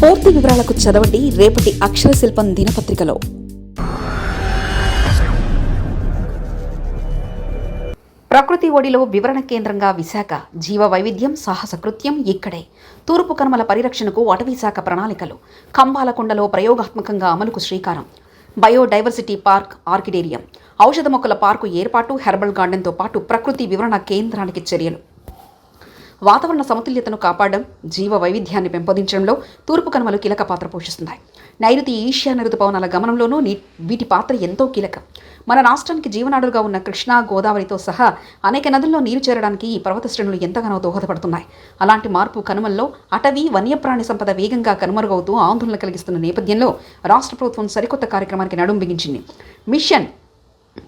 పూర్తి వివరాలకు చదవండి రేపటి అక్షర శిల్పం దినపత్రికలో. ప్రకృతి ఒడిలో వివరణ కేంద్రంగా విశాఖ జీవ వైవిధ్యం సాహస కృత్యం ఇక్కడే. తూర్పు కనుమల పరిరక్షణకు అటవీ శాఖ ప్రణాళికలు కంబాలకొండలో ప్రయోగాత్మకంగా అమలుకు శ్రీకారం. బయోడైవర్సిటీ పార్క్ ఆర్కిడేరియం ఔషధ మొక్కల పార్కు ఏర్పాటు హెర్బల్ గార్డెన్తో పాటు ప్రకృతి వివరణ కేంద్రానికి చర్యలు. వాతావరణ సమతుల్యతను కాపాడడం జీవ వైవిధ్యాన్ని పెంపొందించడంలో తూర్పు కనుమలు కీలక పాత్ర పోషిస్తున్నాయి. నైరుతి ఈశాన్య ఋతుపవనాల గమనంలోనూ నీ వీటి పాత్ర ఎంతో కీలకం. మన రాష్ట్రానికి జీవనాడులుగా ఉన్న కృష్ణా గోదావరితో సహా అనేక నదుల్లో నీరు చేరడానికి ఈ పర్వత శ్రేణులు ఎంతగానో దోహదపడుతున్నాయి. అలాంటి మార్పు కనుమల్లో అటవీ వన్యప్రాణి సంపద వేగంగా కనుమరుగవుతూ ఆందోళన కలిగిస్తున్న నేపథ్యంలో రాష్ట్ర ప్రభుత్వం సరికొత్త కార్యక్రమానికి నడుం బిగించింది. మిషన్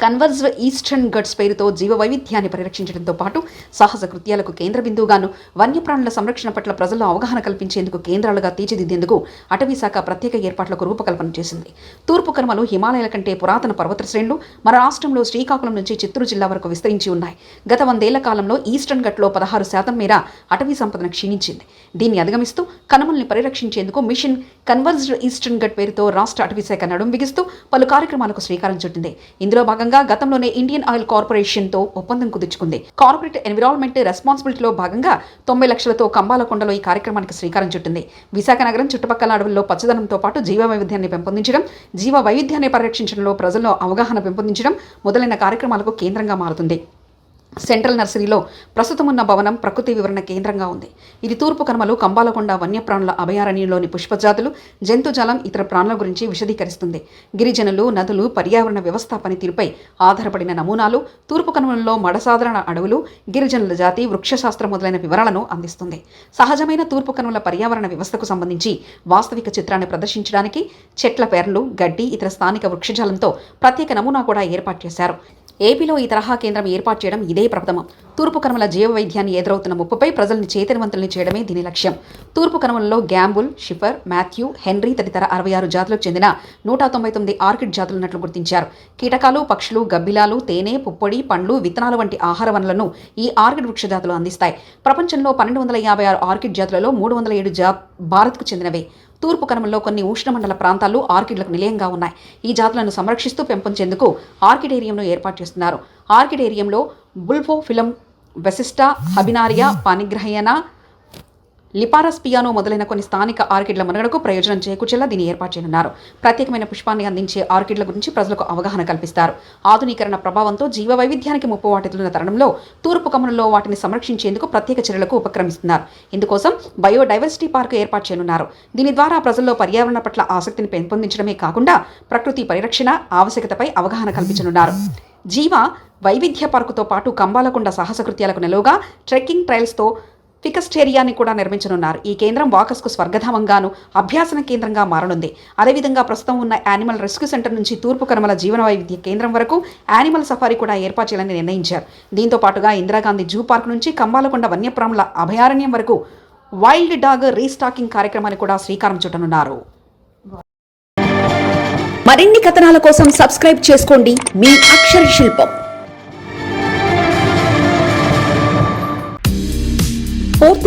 కన్వర్జ్ ఈస్టర్న్ గట్స్ పేరుతో జీవ వైవిధ్యాన్ని పరిరక్షించడంతో పాటు సాహస కృత్యాలకు కేంద్ర బిందువుగాను వన్యప్రాణుల సంరక్షణ పట్ల ప్రజల్లో అవగాహన కల్పించేందుకు కేంద్రాలుగా తీర్చిదిద్దేందుకు అటవీ శాఖ ప్రత్యేక ఏర్పాట్లకు రూపకల్పన చేసింది. తూర్పు కనుమలు హిమాలయాల కంటే పురాతన పర్వత శ్రేణులు మన రాష్ట్రంలో శ్రీకాకుళం నుంచి చిత్తూరు జిల్లా వరకు విస్తరించి ఉన్నాయి. గత వందేళ్ళ కాలంలో ఈస్టర్న్ గట్లో పదహారు శాతం మేర అటవీ సంపదను క్షీణించింది. దీన్ని అధిగమిస్తూ కనుమల్ని పరిరక్షించేందుకు మిషన్ కన్వర్జ్డ్ ఈస్టర్న్ గట్ పేరుతో రాష్ట్ర అటవీ శాఖ నడుం బిగిస్తూ పలు కార్యక్రమాలకు శ్రీకారం చుట్టింది. ఇందులో భాగంగా గతంలోనే ఇండియన్ ఆయిల్ కార్పొరేషన్తో ఒప్పందం కుదుర్చుకుంది. కార్పొరేట్ ఎన్విరాన్మెంట్ రెస్పాన్సిబిలిటీలో భాగంగా తొంభై లక్షలతో కంబాలకొండలో ఈ కార్యక్రమానికి శ్రీకారం చుట్టింది. విశాఖ నగరం చుట్టుపక్కల అడవుల్లో పచ్చదనంతో పాటు జీవ వైవిధ్యాన్ని పెంపొందించడం జీవ వైవిధ్యాన్ని పరిరక్షించడంలో ప్రజల్లో అవగాహన పెంపొందించడం మొదలైన కార్యక్రమాలకు కేంద్రంగా మారుతుంది. సెంట్రల్ నర్సరీలో ప్రస్తుతం ఉన్న భవనం ప్రకృతి వివరణ కేంద్రంగా ఉంది. ఇది తూర్పు కనుమలు కంబాలకొండ వన్యప్రాణుల అభయారణ్యంలోని పుష్పజాతులు జంతుజాలం ఇతర ప్రాణుల గురించి విశదీకరిస్తుంది. గిరిజనులు నదులు పర్యావరణ వ్యవస్థ పనితీరుపై ఆధారపడిన నమూనాలు తూర్పు కనుమలలో మడసాధారణ అడవులు గిరిజనుల జాతి వృక్షశాస్త్రం మొదలైన వివరాలను అందిస్తుంది. సహజమైన తూర్పు కనుమల పర్యావరణ వ్యవస్థకు సంబంధించి వాస్తవిక చిత్రాన్ని ప్రదర్శించడానికి చెట్ల పేర్లు గడ్డి ఇతర స్థానిక వృక్షజాలంతో ప్రత్యేక నమూనా కూడా ఏర్పాటు చేశారు. ఏపీలో ఈ తరహా కేంద్రం ఏర్పాటు చేయడం ఇదే ప్రథమం. తూర్పు కనుమల జీవ వైద్యాన్ని ఎదురవుతున్న ముప్పుపై ప్రజల్ని చైతన్యవంతుల్ని చేయడమే దీని లక్ష్యం. తూర్పు కనుమలలో గ్యాంబుల్ షిఫర్ మాథ్యూ హెన్రీ తదితర అరవై ఆరు జాతులకు చెందిన నూట తొంభై తొమ్మిది ఆర్కిడ్ జాతులున్నట్లు గుర్తించారు. కీటకాలు పక్షులు గబ్బిలాలు తేనె పుప్పొడి పండ్లు విత్తనాలు వంటి ఆహార వనరులను ఈ ఆర్కిడ్ వృక్ష జాతులు అందిస్తాయి. ప్రపంచంలో పన్నెండు వందల యాభై ఆరు ఆర్కిడ్ జాతులలో మూడు వందల ఏడు జా భారత్కు చెందినవే. తూర్పు కనుమల్లో కొన్ని ఉష్ణమండల ప్రాంతాలు ఆర్కిడ్లకు నిలయంగా ఉన్నాయి. ఈ జాతులను సంరక్షిస్తూ పెంపొంచేందుకు ఆర్కిడేరియంను ఏర్పాటు చేస్తున్నారు. ఆర్కిడేరియంలో బుల్ఫో ఫిలం వెసిస్టా హబినారియా పానిగ్రహయన లిపారస్ పియానో మొదలైన కొన్ని స్థానిక ఆర్కిడ్ల మనుగడకు ప్రయోజనం చేకూర్చేలా దీన్ని ఏర్పాటు చేయనున్నారు. ప్రత్యేకమైన పుష్పాన్ని అందించే ఆర్కిడ్ల గురించి ప్రజలకు అవగాహన కల్పిస్తారు. ఆధునీకరణ ప్రభావంతో జీవ వైవిధ్యానికి ముప్పు వాటిల్లున్న తరుణంలో తూర్పు కమలంలో వాటిని సంరక్షించేందుకు ప్రత్యేక చర్యలకు ఉపక్రమిస్తున్నారు. ఇందుకోసం బయోడైవర్సిటీ పార్క్ ఏర్పాటు చేయనున్నారు. దీని ద్వారా ప్రజల్లో పర్యావరణ పట్ల ఆసక్తిని పెంపొందించడమే కాకుండా ప్రకృతి పరిరక్షణ ఆవశ్యకతపై అవగాహన కల్పించనున్నారు. జీవ వైవిధ్య పార్కుతో పాటు కంబాలకొండ సాహసకృత్యాలకు నెలవుగా ట్రెక్కింగ్ ట్రయల్స్తో ఫికస్టేరియాని కూడా నిర్మించనున్నారు. ఈ కేంద్రం వాకస్కు స్వర్గధామంగాను అభ్యాసన కేంద్రంగా మారనుంది. అదేవిధంగా ప్రస్తుతం ఉన్న యానిమల్ రెస్క్యూ సెంటర్ నుంచి తూర్పు కనుమల జీవన వైవిధ్య కేంద్రం వరకు యానిమల్ సఫారీ కూడా ఏర్పాటు చేయాలని నిర్ణయించారు. దీంతో పాటుగా ఇందిరాగాంధీ జూ పార్క్ నుంచి కంబాలకొండ వన్యప్రాణుల అభయారణ్యం వరకు వైల్డ్ డాగ్ రీస్టాకింగ్ కార్యక్రమాన్ని కూడా శ్రీకారం చుట్టనున్నారు. మరిన్ని కథనాల కోసం సబ్స్క్రైబ్ చేసుకోండి మీ అక్షర శిల్పం.